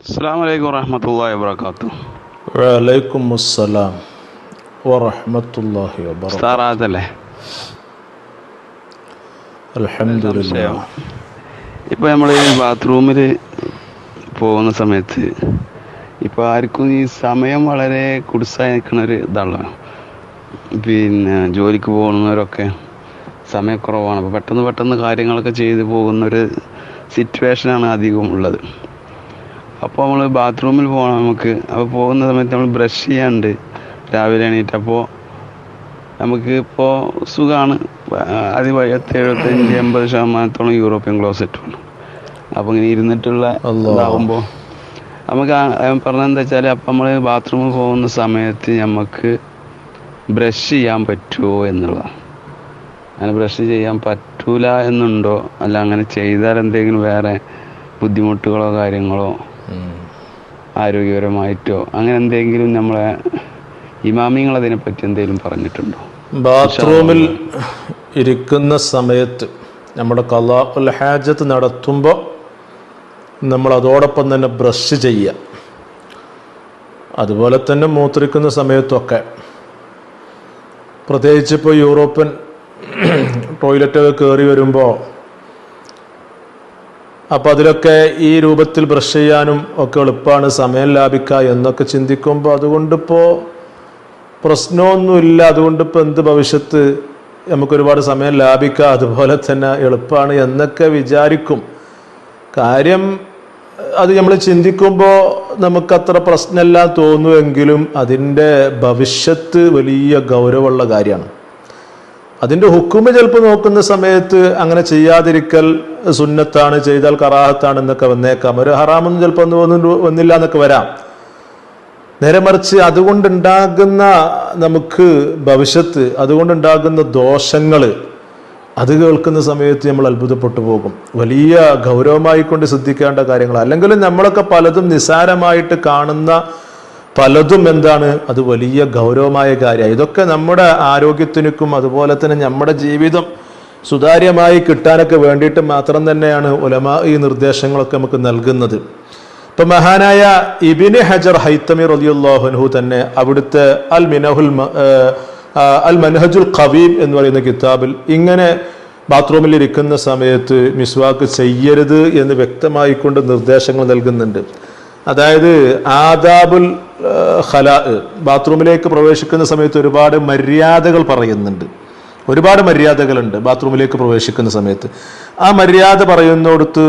അസ്സാം വലൈക്കും വറഹമത്തല്ലാ വാബർക്കാത്തു വലൈക്കും അസ്സലാം വറഹ്മത്തുള്ളാഹി വബറകാതുഹു സ്റ്റാറാത്തല്ലേ അൽഹംദുലില്ലാ ഇപ്പോൾ നമ്മൾ ഈ ബാത്റൂമിൽ പോകുന്ന സമയത്ത് ഇപ്പോൾ ആർക്കും ഈ സമയം വളരെ കുടിസായി നിൽക്കുന്ന ഒരു ഇതാണ് പിന്നെ ജോലിക്ക് പോകുന്നവരൊക്കെ സമയക്കുറവാണ് അപ്പോൾ പെട്ടെന്ന് പെട്ടെന്ന് കാര്യങ്ങളൊക്കെ ചെയ്ത് പോകുന്നൊരു സിറ്റുവേഷനാണ് അധികം ഉള്ളത്. അപ്പോൾ നമ്മൾ ബാത്റൂമിൽ പോകണം നമുക്ക്. അപ്പോൾ പോകുന്ന സമയത്ത് നമ്മൾ ബ്രഷ് ചെയ്യാണ്ട് രാവിലെ എണീറ്റ്. അപ്പോൾ നമുക്ക് ഇപ്പോൾ സുഖമാണ് അത് എഴുപത്തി എഴുപത്തഞ്ച് എൺപത് ശതമാനത്തോളം യൂറോപ്യൻ ക്ലോസറ്റുണ്ട് അപ്പോൾ ഇങ്ങനെ ഇരുന്നിട്ടുള്ള. ഇതാകുമ്പോൾ നമുക്ക് പറഞ്ഞത് എന്താ വെച്ചാൽ അപ്പം നമ്മൾ ബാത്റൂമിൽ പോകുന്ന സമയത്ത് നമുക്ക് ബ്രഷ് ചെയ്യാൻ പറ്റുമോ എന്നുള്ളതാണ് അങ്ങനെ ബ്രഷ് ചെയ്യാൻ പറ്റൂല എന്നുണ്ടോ? അല്ല അങ്ങനെ ചെയ്താൽ എന്തെങ്കിലും വേറെ ബുദ്ധിമുട്ടുകളോ കാര്യങ്ങളോ. ആരോഗ്യപരമായിട്ടോ അങ്ങനെ എന്തെങ്കിലും നമ്മളെ ഇമാമിങ്ങൾ അതിനെപ്പറ്റി എന്തെങ്കിലും പറഞ്ഞിട്ടുണ്ടോ? ബാത്റൂമിൽ ഇരിക്കുന്ന സമയത്ത് നമ്മുടെ കലാ ഹാജത്ത് നടത്തുമ്പോൾ നമ്മൾ അതോടൊപ്പം തന്നെ ബ്രഷ് ചെയ്യുക. അതുപോലെ തന്നെ മൂത്രിക്കുന്ന സമയത്തൊക്കെ. പ്രത്യേകിച്ച് ഇപ്പോൾ യൂറോപ്യൻ ടോയ്ലറ്റൊക്കെ കയറി വരുമ്പോൾ അപ്പോൾ അതിലൊക്കെ ഈ രൂപത്തിൽ ബ്രഷ് ചെയ്യാനും ഒക്കെ എളുപ്പമാണ് സമയം ലാഭിക്കുക എന്നൊക്കെ ചിന്തിക്കുമ്പോൾ അതുകൊണ്ടിപ്പോൾ പ്രശ്നമൊന്നുമില്ല. അതുകൊണ്ട് ഇപ്പം എന്ത് ഭവിഷ്യത്ത് നമുക്ക് ഒരുപാട് സമയം ലാഭിക്കുക അതുപോലെ തന്നെ എളുപ്പമാണ് എന്നൊക്കെ വിചാരിക്കും. കാര്യം അത് നമ്മൾ ചിന്തിക്കുമ്പോൾ നമുക്കത്ര പ്രശ്നമല്ല തോന്നുമെങ്കിലും അതിന്റെ ഭവിഷ്യത്ത് വലിയ ഗൗരവമുള്ള കാര്യമാണ്. അതിന്റെ ഹുക്കുമ ചിലപ്പോൾ നോക്കുന്ന സമയത്ത് അങ്ങനെ ചെയ്യാതിരിക്കൽ സുന്നത്താണ് ചെയ്താൽ കറാഹത്താണ് എന്നൊക്കെ വന്നേക്കാം. ഒരു ഹറാമൊന്നും ചിലപ്പോൾ ഒന്നും വന്നില്ല- എന്നൊക്കെ വരാം. നേരെ മറിച്ച് അതുകൊണ്ടുണ്ടാകുന്ന നമുക്ക് ഭവിഷ്യത്ത് അതുകൊണ്ടുണ്ടാകുന്ന ദോഷങ്ങൾ അത് കേൾക്കുന്ന സമയത്ത് നമ്മൾ അത്ഭുതപ്പെട്ടു പോകും. വലിയ ഗൗരവമായി കൊണ്ട് ശ്രദ്ധിക്കേണ്ട കാര്യങ്ങൾ അല്ലെങ്കിൽ നമ്മളൊക്കെ പലതും നിസാരമായിട്ട് കാണുന്ന പലതും എന്താണ്? അത് വലിയ ഗൗരവമായ കാര്യമാണ് ഇതൊക്കെ നമ്മുടെ ആരോഗ്യത്തിനും അതുപോലെ തന്നെ നമ്മുടെ ജീവിതം സുതാര്യമായി കിട്ടാനൊക്കെ വേണ്ടിയിട്ട് മാത്രം തന്നെയാണ് ഉലമ ഈ നിർദ്ദേശങ്ങളൊക്കെ നമുക്ക് നൽകുന്നത്. ഇപ്പൊ മഹാനായ ഇബിന് ഹജർ ഹൈത്തമി റലിയുല്ലാഹുൻഹു തന്നെ അവിടുത്തെ അൽ മിനഹുൽ അൽ മനഹജുൽ ഖവീം എന്ന് പറയുന്ന കിതാബിൽ ഇങ്ങനെ ബാത്റൂമിൽ ഇരിക്കുന്ന സമയത്ത് മിസ്വാക്ക് ചെയ്യരുത് എന്ന് വ്യക്തമായിക്കൊണ്ട് നിർദ്ദേശങ്ങൾ നൽകുന്നുണ്ട്. അതായത് ആദാബുൽ ഖലാ ബാത്റൂമിലേക്ക് പ്രവേശിക്കുന്ന സമയത്ത് ഒരുപാട് മര്യാദകൾ പറയുന്നുണ്ട്. ഒരുപാട് മര്യാദകളുണ്ട് ബാത്റൂമിലേക്ക് പ്രവേശിക്കുന്ന സമയത്ത്. ആ മര്യാദ പറയുന്നിടത്ത്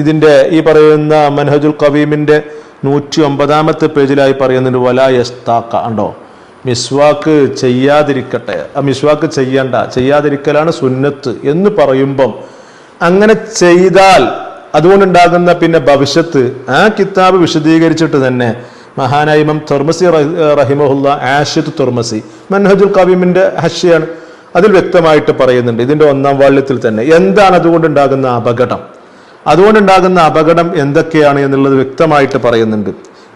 ഇതിന്റെ ഈ പറയുന്ന മനഹജുൽ കവീമിന്റെ നൂറ്റി ഒമ്പതാമത്തെ പേജിലായി പറയുന്നുണ്ട് വല യസ്താക്ക ഉണ്ടോ മിസ്വാക്ക് ചെയ്യാതിരിക്കട്ടെ. ആ മിസ്വാക്ക് ചെയ്യണ്ട. ചെയ്യാതിരിക്കലാണ് സുന്നത്ത് എന്ന് പറയുമ്പം അങ്ങനെ ചെയ്താൽ അതുകൊണ്ടുണ്ടാകുന്ന പിന്നെ ഭവിഷ്യത്ത് ആ കിതാബ് വിശദീകരിച്ചിട്ട് തന്നെ മഹാനായ ഇമാം തുർമസി റഹിമഹുല്ല ആഷിദ് തുർമസി മൻഹജുൽ കവീമിന്റെ ഹഷിയാണ്. അതിൽ വ്യക്തമായിട്ട് പറയുന്നുണ്ട് ഇതിന്റെ ഒന്നാം വാള്യത്തിൽ തന്നെ എന്താണ് അതുകൊണ്ടുണ്ടാകുന്ന അപകടം? അതുകൊണ്ടുണ്ടാകുന്ന അപകടം എന്തൊക്കെയാണ് എന്നുള്ളത് വ്യക്തമായിട്ട് പറയുന്നുണ്ട്.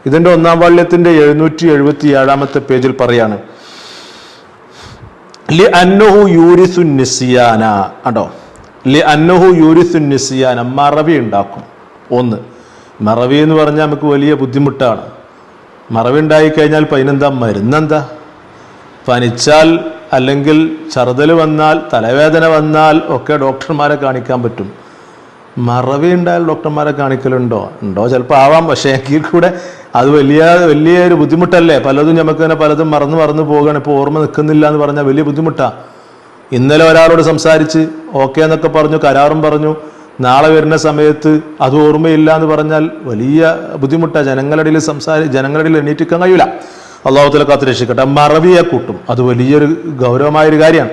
ഇതിന്റെ ഒന്നാം വാള്യത്തിന്റെ എഴുന്നൂറ്റി എഴുപത്തി ഏഴാമത്തെ പേജിൽ പറയാണ് ലി അന്നഹു യൂരിസു നിസിയാന അടോ ലി അന്നഹു യൂരിസു നിസിയാന മറവി ഉണ്ടാക്കും. ഒന്ന് മറവി എന്ന് പറഞ്ഞാൽ നമുക്ക് വലിയ ബുദ്ധിമുട്ടാണ്. മറവി ഉണ്ടായിക്കഴിഞ്ഞാൽ പതിനെന്താ മരുന്നെന്താ? പനിച്ചാൽ അല്ലെങ്കിൽ ചറുതൽ വന്നാൽ തലവേദന വന്നാൽ ഒക്കെ ഡോക്ടർമാരെ കാണിക്കാൻ പറ്റും. മറവി ഉണ്ടായാൽ ഡോക്ടർമാരെ കാണിക്കലുണ്ടോ? ഉണ്ടോ? ചിലപ്പോൾ ആവാം. പക്ഷേ എങ്കിൽ കൂടെ അത് വലിയ വലിയൊരു ബുദ്ധിമുട്ടല്ലേ? പലതും നമുക്ക് തന്നെ പലതും മറന്നു മറന്നു പോവുകയാണ് ഇപ്പോൾ ഓർമ്മ നിൽക്കുന്നില്ല എന്ന് പറഞ്ഞാൽ വലിയ ബുദ്ധിമുട്ടാണ് ഇന്നലെ ഒരാളോട് സംസാരിച്ച് ഓക്കെ എന്നൊക്കെ പറഞ്ഞു കരാറും പറഞ്ഞു. നാളെ വരുന്ന സമയത്ത് അത് ഓർമ്മയില്ല എന്ന് പറഞ്ഞാൽ വലിയ ബുദ്ധിമുട്ടാണ് ജനങ്ങളുടെ ഇടയിൽ സംസാരി ജനങ്ങളുടെ ഇടയിൽ എണീറ്റിക്കാൻ കഴിയില്ല അള്ളാഹുത്തല കാത്ത് രക്ഷിക്കട്ടെ. മറവിയെ കൂട്ടും. അത് വലിയൊരു ഗൗരവമായൊരു കാര്യമാണ്.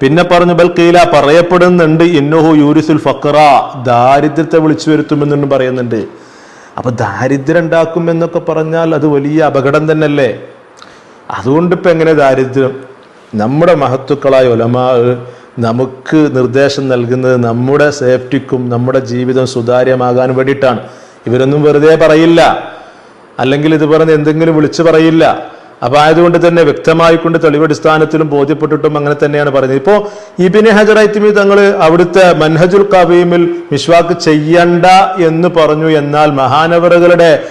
പിന്നെ പറഞ്ഞു ബൽക്കീല പറയപ്പെടുന്നുണ്ട് ഇന്നോഹു യൂരിസുൽ ഫക്കറ ദാരിദ്ര്യത്തെ വിളിച്ചു വരുത്തുമെന്നും പറയുന്നുണ്ട്. അപ്പൊ ദാരിദ്ര്യം ഉണ്ടാക്കും എന്നൊക്കെ പറഞ്ഞാൽ അത് വലിയ അപകടം തന്നെയല്ലേ? അതുകൊണ്ട് ഇപ്പം എങ്ങനെ ദാരിദ്ര്യം? നമ്മുടെ മഹത്തുക്കളായ ഒലമാ നമുക്ക് നിർദ്ദേശം നൽകുന്നത് നമ്മുടെ സേഫ്റ്റിക്കും നമ്മുടെ ജീവിതം സുതാര്യമാകാൻ വേണ്ടിയിട്ടാണ്. ഇവരൊന്നും വെറുതെ പറയില്ല. അല്ലെങ്കിൽ ഇത് പറഞ്ഞ് എന്തെങ്കിലും വിളിച്ചു പറയില്ല. അപ്പൊ ആയതുകൊണ്ട് തന്നെ വ്യക്തമായിക്കൊണ്ട് തെളിവടിസ്ഥാനത്തിലും ബോധ്യപ്പെട്ടിട്ടും അങ്ങനെ തന്നെയാണ് പറയുന്നത്. ഇപ്പോ ഇബിന് ഹജറൈത്തിമി തങ്ങൾ അവിടുത്തെ മൻഹജുൽ കവീമിൽ മിശ്വാക്ക് ചെയ്യണ്ട എന്ന് പറഞ്ഞു. എന്നാൽ മഹാനവറുകളുടെ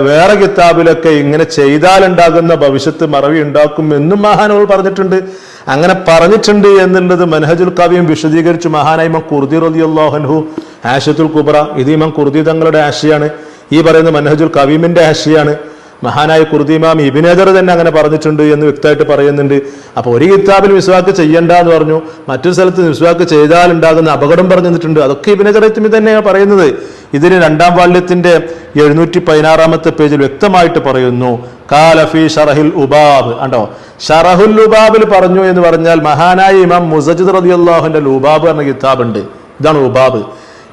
വേറെ കിതാബിലൊക്കെ ഇങ്ങനെ ചെയ്താൽ ഉണ്ടാകുന്ന ഭവിഷ്യത്ത് മറവി ഉണ്ടാക്കും എന്നും മഹാനവർ പറഞ്ഞിട്ടുണ്ട്. അങ്ങനെ പറഞ്ഞിട്ടുണ്ട് എന്നുള്ളത് മനഹജുൽ കാവ്യം വിശദീകരിച്ചു മഹാനായ ഇമാം കുർദി റളിയല്ലാഹു ആഷത്തുൽ കുബ്ര ഇത് ഇമാം കുർദി തങ്ങളുടെ ആശയാണ്. ഈ പറയുന്ന മനഹജുൽ കവീമിന്റെ ആശയാണ്. മഹാനായ കുർദിമാം ഇബിനേദർ തന്നെ അങ്ങനെ പറഞ്ഞിട്ടുണ്ട് എന്ന് വ്യക്തമായിട്ട് പറയുന്നുണ്ട്. അപ്പൊ ഒരു കിതാബിൽ മിസ്വാക്ക് ചെയ്യണ്ട എന്ന് പറഞ്ഞു മറ്റൊരു സ്ഥലത്ത് മിസ്വാക്ക് ചെയ്താൽ ഉണ്ടാകുന്ന അപകടം പറഞ്ഞു തന്നിട്ടുണ്ട് അതൊക്കെ ഇബിനേദറത്തിമി തന്നെയാണ് പറയുന്നത്. ഇതിന് രണ്ടാം വാല്യത്തിന്റെ എഴുന്നൂറ്റി പതിനാറാമത്തെ പേജിൽ വ്യക്തമായിട്ട് പറയുന്നു കാലഫി ഷറഹിൽ ഉബാബ് കണ്ടോ? ഷറഹുൽ ഉബാബിൽ പറഞ്ഞു എന്ന് പറഞ്ഞാൽ മഹാനായ ഇമാം മുസജിദ് റളിയല്ലാഹുവിന്റെ ഉബാബ് എന്ന കിതാബുണ്ട്. ഇതാണ് ഉബാബ്.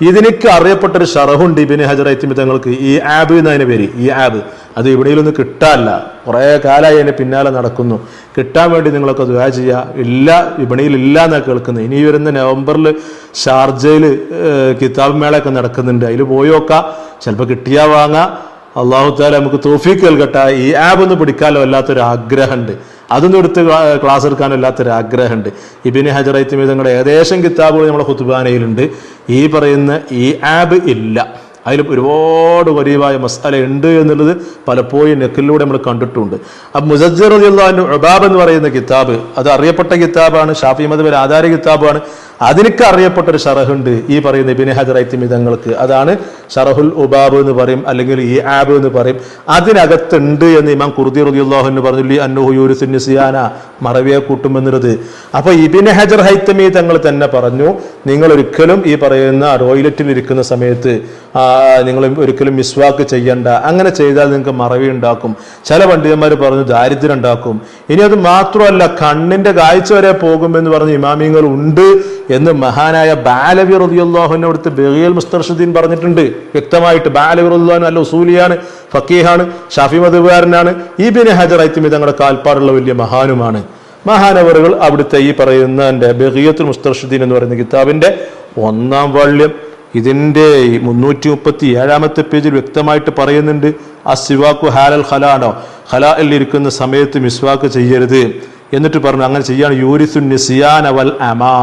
ഇതിനൊക്കെ അറിയപ്പെട്ടൊരു ഷറഹുണ്ട് ഇബിന് ഹജർ ഐത്തിമി തങ്ങൾക്ക് ഈ ആബ് എന്നതിന് പേര് ഈ ആബ്. അത് ഇവിടെയിലൊന്നും കിട്ടാല്ല കുറേ കാലമായി അതിന് പിന്നാലെ നടക്കുന്നു. കിട്ടാൻ വേണ്ടി നിങ്ങളൊക്കെ ദുആ ചെയ്യുക ഇല്ല വിപണിയിൽ ഇല്ല എന്നാണ് കേൾക്കുന്നത് ഇനി വരുന്ന നവംബറിൽ ഷാർജയിൽ കിതാബ് മേളയൊക്കെ നടക്കുന്നുണ്ട്. അതിൽ പോയി നോക്കാം. ചിലപ്പോൾ കിട്ടിയാൽ വാങ്ങാം. അള്ളാഹു താല നമുക്ക് തോഫീക്ക് നൽകട്ടെ. ഈ ആപ്പ് ഒന്ന് പിടിക്കാലോ വല്ലാത്തൊരു ആഗ്രഹമുണ്ട് അതൊന്നും എടുത്ത് ക്ലാ- ക്ലാസ് എടുക്കാനോ വല്ലാത്തൊരു ആഗ്രഹമുണ്ട് ഇബിന് ഹജറൈത്തിമീതങ്ങളുടെ ഏകദേശം കിതാബുകൾ നമ്മുടെ ഹുത്തുബാനയിലുണ്ട് ഈ പറയുന്ന ഈ ആപ്പ് ഇല്ല. അതിൽ ഒരുപാട് വലിയവായ മസാല ഉണ്ട് എന്നുള്ളത് പലപ്പോഴും നെക്കിലൂടെ നമ്മൾ കണ്ടിട്ടുണ്ട്. അപ്പം മുസജ്ജർ അബാബ് ഉബാബ് എന്ന് പറയുന്ന കിതാബ് അത് അറിയപ്പെട്ട കിതാബാണ് ഷാഫി മദബിൽ ആധാര കിതാബാണ്. അതിനൊക്കെ അറിയപ്പെട്ടൊരു ഷറഹുണ്ട് ഈ പറയുന്ന ഇബിന് ഹജർ ഐത്തിമിതങ്ങൾക്ക് അതാണ് ഷറഹുൽ ഉബാബ് എന്ന് പറയും അല്ലെങ്കിൽ ഈ ആബ് എന്ന് പറയും. അതിനകത്തുണ്ട് എന്ന് ഇമാം കുർദി റളിയല്ലാഹു എന്ന് പറഞ്ഞു അന്നുഹു അന്നുഹുയൂരി നിസിയാന മറവിയെ കൂട്ടുമെന്നുള്ളത്. അപ്പൊ ഇബിന് ഹജർ ഹൈത്തമി തങ്ങൾ തന്നെ പറഞ്ഞു നിങ്ങൾ ഒരിക്കലും ഈ പറയുന്ന ടോയ്ലറ്റിൽ ഇരിക്കുന്ന സമയത്ത് നിങ്ങൾ ഒരിക്കലും മിസ്വാക്ക് ചെയ്യണ്ട. അങ്ങനെ ചെയ്താൽ നിങ്ങൾക്ക് മറവി ഉണ്ടാക്കും. ചില പണ്ഡിതന്മാർ പറഞ്ഞു ദാരിദ്ര്യം ഉണ്ടാക്കും. ഇനി അത് മാത്രമല്ല കണ്ണിന്റെ കാഴ്ച വരെ പോകുമെന്ന് പറഞ്ഞ് ഇമാമിങ്ങൾ ഉണ്ട് എന്ന് മഹാനായ ബാലവി റളിയല്ലാഹുവിനെ അടുത്ത് ബെഹിയൽ മുസ്തർഷുദ്ദീൻ പറഞ്ഞിട്ടുണ്ട്. വ്യക്തമായിട്ട് ബാലവി റളിയല്ലാഹു നല്ല ഉസൂലിയാണ് ഫക്കീഹാണ് ഷാഫി മധുബാരനാണ് ഈ ബിൻ ഹജർ ഐത്തിമി തങ്ങളുടെ കാൽപ്പാടുള്ള വലിയ മഹാനുമാണ്. മഹാനവറുകൾ അവിടുത്തെ ഈ പറയുന്ന എന്റെ ബഹിയത്ത് മുസ്തർഷുദ്ദീൻ എന്ന് പറയുന്ന കിതാബിന്റെ ഒന്നാം വാള്യം ഇതിന്റെ മുന്നൂറ്റി മുപ്പത്തി ഏഴാമത്തെ പേജിൽ വ്യക്തമായിട്ട് പറയുന്നുണ്ട് ആ സിവാക്കു ഹാലൽ ഹലാണോ ഹലാലിൽ ഇരിക്കുന്ന സമയത്ത് മിസ്വാക്ക് ചെയ്യരുത്. എന്നിട്ട് പറഞ്ഞു അങ്ങനെ ചെയ്യാണ്. യൂരിസുൻ നിസിയാൻ അവൽ അമാ.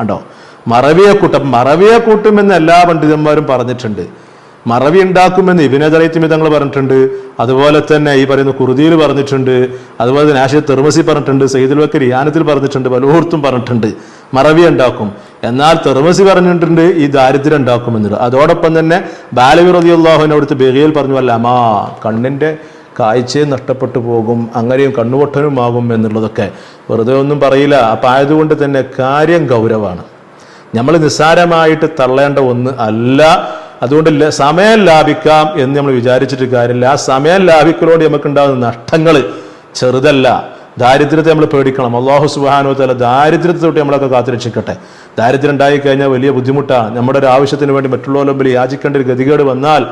ഉണ്ടോ മറവിയെ കൂട്ടം മറവിയെ കൂട്ടുമെന്ന് എല്ലാ പണ്ഡിതന്മാരും പറഞ്ഞിട്ടുണ്ട്. മറവി ഉണ്ടാക്കുമെന്ന് ഇബിനദറൈത്തിമി തങ്ങൾ പറഞ്ഞിട്ടുണ്ട്. അതുപോലെ തന്നെ ഈ പറയുന്ന കുറുതിയിൽ പറഞ്ഞിട്ടുണ്ട്. അതുപോലെ തന്നെ ആശയ തെർമസി പറഞ്ഞിട്ടുണ്ട്. സയ്യിദുൽ വക്കർ യാനത്തിൽ പറഞ്ഞിട്ടുണ്ട്. പലയിടത്തും പറഞ്ഞിട്ടുണ്ട്. മറവി ഉണ്ടാക്കും. എന്നാൽ തെർമസി പറഞ്ഞിട്ടുണ്ട് ഈ ദാരിദ്ര്യം ഉണ്ടാക്കുമെന്നുള്ളത് അതോടൊപ്പം തന്നെ ബാലവിറതിയുള്ളാഹുവിനെ അവിടുത്തെ ബെഹിയിൽ പറഞ്ഞു അല്ല അമാ. കണ്ണിന്റെ കാഴ്ചയും നഷ്ടപ്പെട്ടു പോകും അങ്ങനെയും കണ്ണുപൊട്ടനുമാകും എന്നുള്ളതൊക്കെ വെറുതെ ഒന്നും പറയില്ല. അപ്പം ആയതുകൊണ്ട് തന്നെ കാര്യം ഗൗരവമാണ്. നമ്മൾ നിസ്സാരമായിട്ട് തള്ളേണ്ട ഒന്ന് അല്ല. അതുകൊണ്ട് സമയം ലാഭിക്കാം എന്ന് നമ്മൾ വിചാരിച്ചിട്ട് കാര്യമില്ല. ആ സമയം ലാഭിക്കലോട് നമുക്കുണ്ടാകുന്ന നഷ്ടങ്ങൾ ചെറുതല്ല. ദാരിദ്ര്യത്തെ നമ്മൾ പേടിക്കണം. അള്ളാഹു സുബാനോ തല ദാരിദ്ര്യത്തെ തൊട്ട് നമ്മളൊക്കെ കാത്തിരക്ഷിക്കട്ടെ. ദാരിദ്ര്യം ഉണ്ടായിക്കഴിഞ്ഞാൽ വലിയ ബുദ്ധിമുട്ടാണ്. നമ്മുടെ ഒരു ആവശ്യത്തിന് വേണ്ടി മറ്റുള്ളവരുടെ മുമ്പിൽ യാചിക്കേണ്ട ഒരു ഗതികേട് വന്നാൽ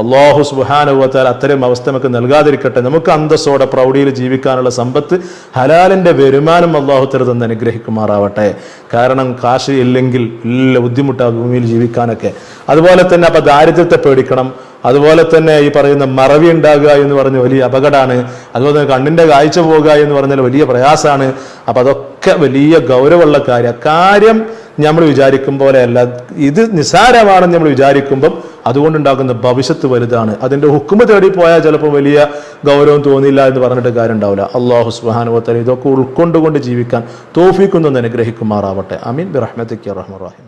അള്ളാഹു സുബാനുവത്താൽ അത്തരം അവസ്ഥ നമുക്ക് നൽകാതിരിക്കട്ടെ. നമുക്ക് അന്തസ്സോടെ പ്രൗഢിയിൽ ജീവിക്കാനുള്ള സമ്പത്ത് ഹലാലിന്റെ വരുമാനം അള്ളാഹു തരുതെന്ന് അനുഗ്രഹിക്കുമാറാവട്ടെ. കാരണം കാശ് ഇല്ലെങ്കിൽ നല്ല ബുദ്ധിമുട്ടാണ് ഭൂമിയിൽ ജീവിക്കാനൊക്കെ. അതുപോലെ തന്നെ അപ്പം ദാരിദ്ര്യത്തെ പേടിക്കണം. അതുപോലെ തന്നെ ഈ പറയുന്ന മറവി ഉണ്ടാകുക എന്ന് പറഞ്ഞ വലിയ അപകടമാണ് അതുപോലെ തന്നെ കണ്ണിന്റെ കാഴ്ച പോകുക എന്ന് പറഞ്ഞാൽ വലിയ പ്രയാസമാണ്. അപ്പം അതൊക്കെ വലിയ ഗൗരവമുള്ള കാര്യം. കാര്യം നമ്മൾ വിചാരിക്കും പോലെയല്ല ഇത് നിസാരമാണെന്ന് നമ്മൾ വിചാരിക്കുമ്പം അതുകൊണ്ടുണ്ടാകുന്ന ഭവിഷ്യത്ത് വലുതാണ്. അതിന്റെ ഹുക്കുമ തേടി പോയാൽ ചിലപ്പോൾ വലിയ ഗൗരവം തോന്നില്ല എന്ന് പറഞ്ഞിട്ട് കാര്യം ഉണ്ടാവില്ല അള്ളാഹു സുബാനുവത്തല ഇതൊക്കെ ഉൾക്കൊണ്ടുകൊണ്ട് ജീവിക്കാൻ തോഫിക്കുന്നൊന്ന് അനുഗ്രഹിക്കുമാറാവട്ടെ. അമീൻ. ബിറഹ്മത്തിക്ക് റഹ്മറാഹിം